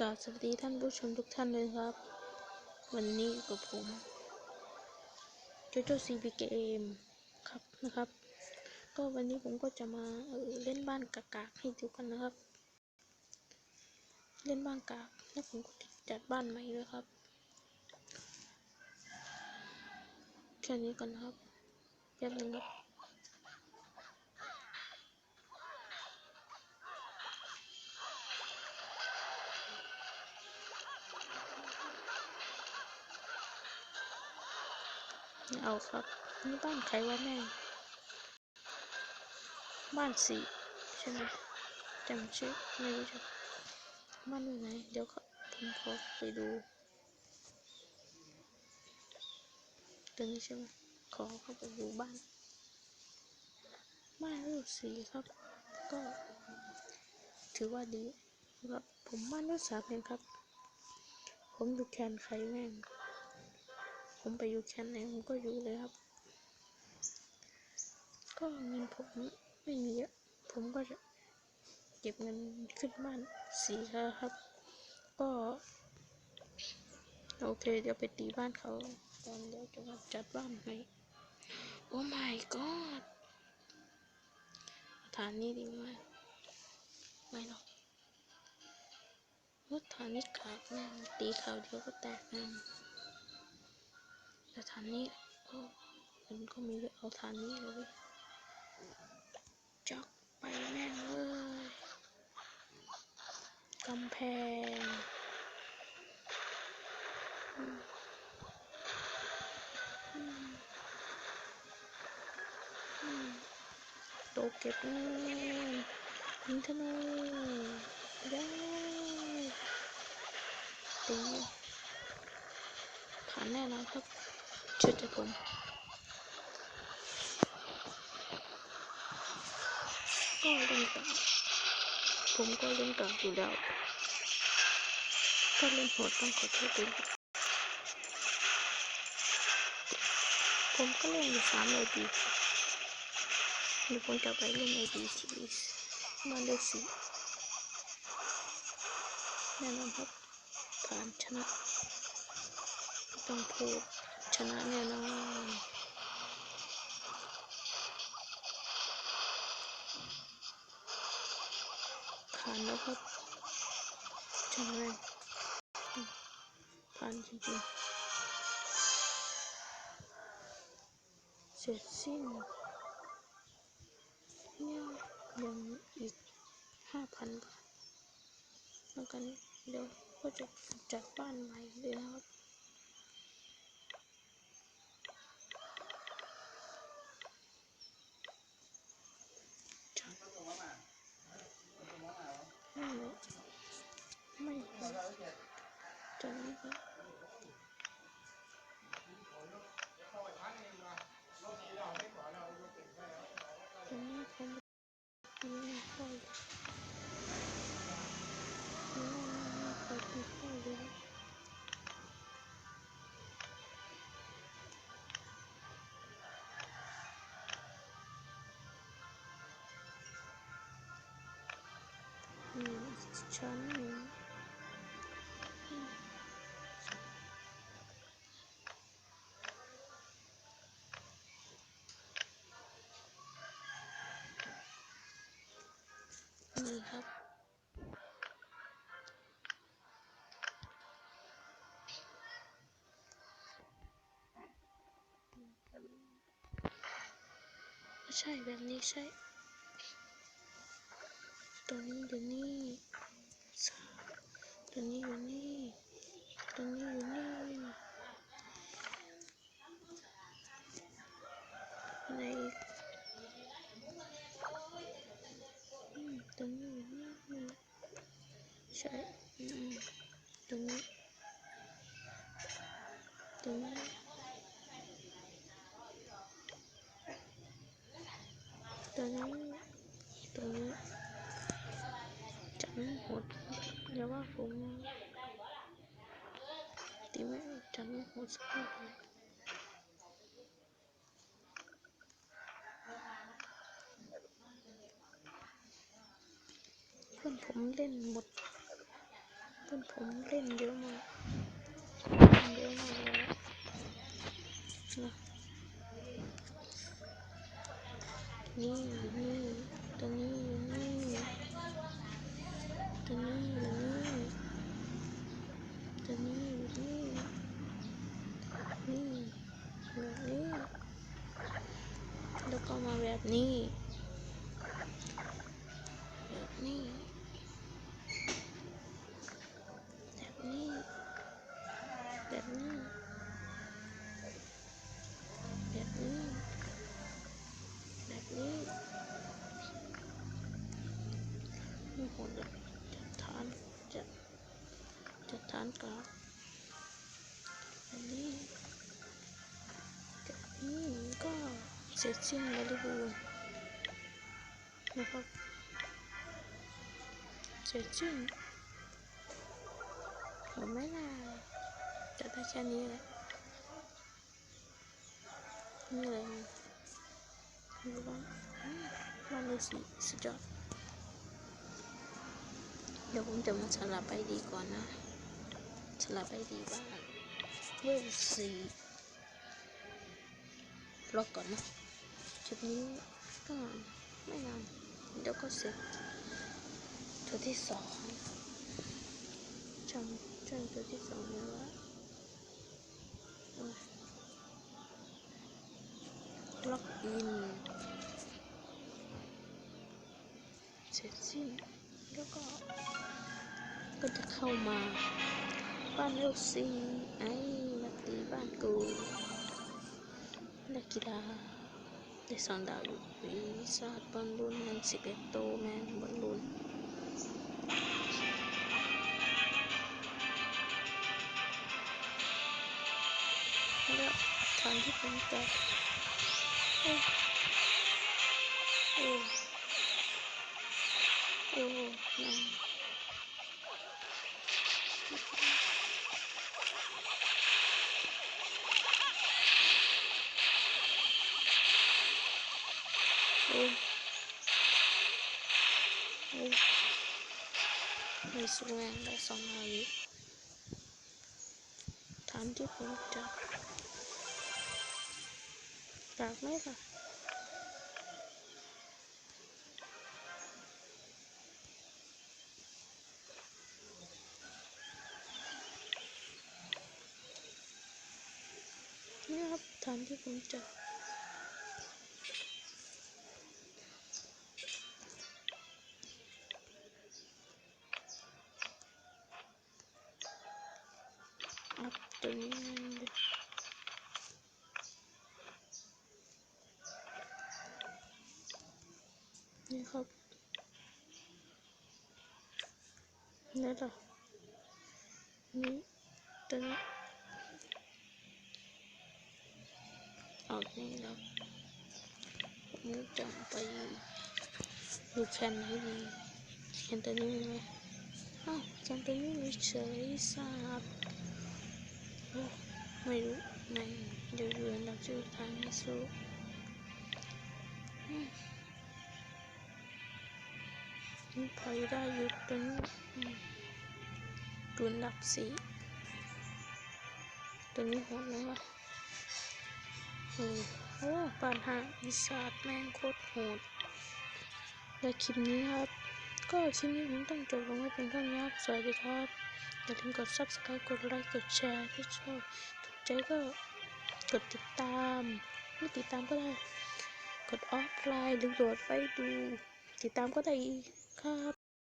กราบสวัสดีท่านผู้ชมทุกท่านเลยครับ วันนี้กับผมโจโจซีบีเกมครับนะครับ ก็วันนี้ผมก็จะมาเออเล่นบ้านกากๆให้ดูกันนะครับ เล่นบ้านกากแล้วผมก็จะจัดบ้านใหม่ด้วยครับแค่นี้ก่อนนะครับแป๊บนึงครับ เอาครับ นี่บ้านใครวะแม่งบ้านสีใช่ไหมจำชื่อไม่รู้จักบ้านอยู่ไหนเดี๋ยวครับผมขอไปดูตัวนี้ใช่ไหมขอเข้าไปดูบ้านบ้านรูปสีครับ ก็ถือว่าดีครับผมบ้านรูปสามเองครับ ผมดูแคนใครแม่ง ผมไปอยู่แคนไหนผมก็อยู่เลยครับ ก็เงินผมไม่มีเยอะผมก็จะเก็บเงินขึ้นบ้านสีครับ ก็ โอเคเดี๋ยวไปตีบ้านเขาตอนเดี๋ยวจะมาจัดบ้านให้โอ้ my god ฐานนี้ดีไหมไม่หรอกรถฐานนี้ขาดแน่ตีเขาเดียวก็แตกแน่ แต่ฐานนี้โอ้มันก็มีเยอะเอาฐานนี้เลยจักไปแม่งเลยกำแพงโตเก็บเลยยิงธนูได้ตีผ่านแน่นอนครับ ชื่อใจผมก็เล่นต่อผมก็เล่นต่ออยู่แล้วก็เล่นโหดต้องขอโทษด้วยผมก็เล่นอยู่สามไอดีเดี๋ยวผมจะไปเล่นไอดีที่มาเลเซีแน่นอนครับผ่านชนะต้องพูด ชนะแน่นอนผ่านแล้วครับชนะเลยผ่านจริงๆเสร็จสิ้นเนี่ยยังอีกห้าพันบาทแล้วกันเดี๋ยวก็จะจัดบ้านใหม่เลยนะครับ จัดนี้ค ใช่แบบนี้ใช่ ตัวนี้อยู่นี่ตัวนี้อยู่นี่ ตัวนี้อยู่นี่ไหนอีกอืมตัวนี้อยู่นี่ใช่อืมตัวนี้ตัวนี้ตัวนี้ตัวนี้ จังหดเดี๋ยวว่าผมตีไม่จังหดสักหน่อยเพื่อนผมเล่นหมด เพื่อนผมเล่นเยอะมากเล่นเยอะมากเลยนะนี่นี่ตัวนี้อยู่นี่ตัวนี้อยู่นี่ตัวนี้อยู่นี่นี่แบบนี้ แล้วก็มาแบบ นี้แบบนี้ แบบนี้ แบบนี้ แบบนี้ แบบนี้ไม่หมดเลยจะทานจะจะทานกราฟแบบนี้แบบนี้ก็ เสร็จสิ้นบริบูรณ์นะครับ เสร็จสิ้นผมไม่น่าจะได้แค่นี้แหละนี่เลยดูบ้างอืมบ้านฤาษีสุดยอดเดี๋ยวผมจะมาสลับไปดีก่อนนะสลับไปดีบ้านเวลสีรอกก่อนนะ จุดนี้ก็ไม่นานเดี๋ยวก็เสร็จจุดที่สองจำจำจุดที่สองเลยว่าล็อกอินเสร็จสิ้นแล้วก็ก็จะเข้ามาบ้านเอลซีไอ้มาตีบ้านกูนักกีฬา ได้สองดาวอยู่ปีศาจบอลลูนยังสิบเอ็ดโตแมนบอลลูนแล้วทางที่ผมจะโอ้โอ้โอ้นั่น โอ้โอ้ไม่สู้แรงได้สองอายุถามที่ผมจะอยากไหมค่ะนี่ครับถามที่ผมจะ ครับนี่ต่อนี่ตัวนี้เอานี่แล้วนี่จะไปดูแคนไหนดีแคนตัวนี้ไหมอ้าวแคนตัวนี้มีเฉยสาบโอ้ไม่รู้ในเดือนเราชื่อทางให้สู้อืม พอได้ยู่ตัวนี้อืมดุนดับสีตัวนี้โหดไหมวะโอ้โอ้ปานหาอิสาดแม่งโคตรโหดและคลิปนี้ครับ ก็คลิปนี้ผมต้องจบลงไว้เป็นเท่านี้ครับ สวัสดีครับ อย่าลืมกด subscribe กดไลค์ กดแชร์ถ้าชอบถูกใจก็กดติดตาม ไม่ติดตามก็ได้ กดออฟไลน์หรือโหลดไปดู ติดตามก็ได้อีก ครับ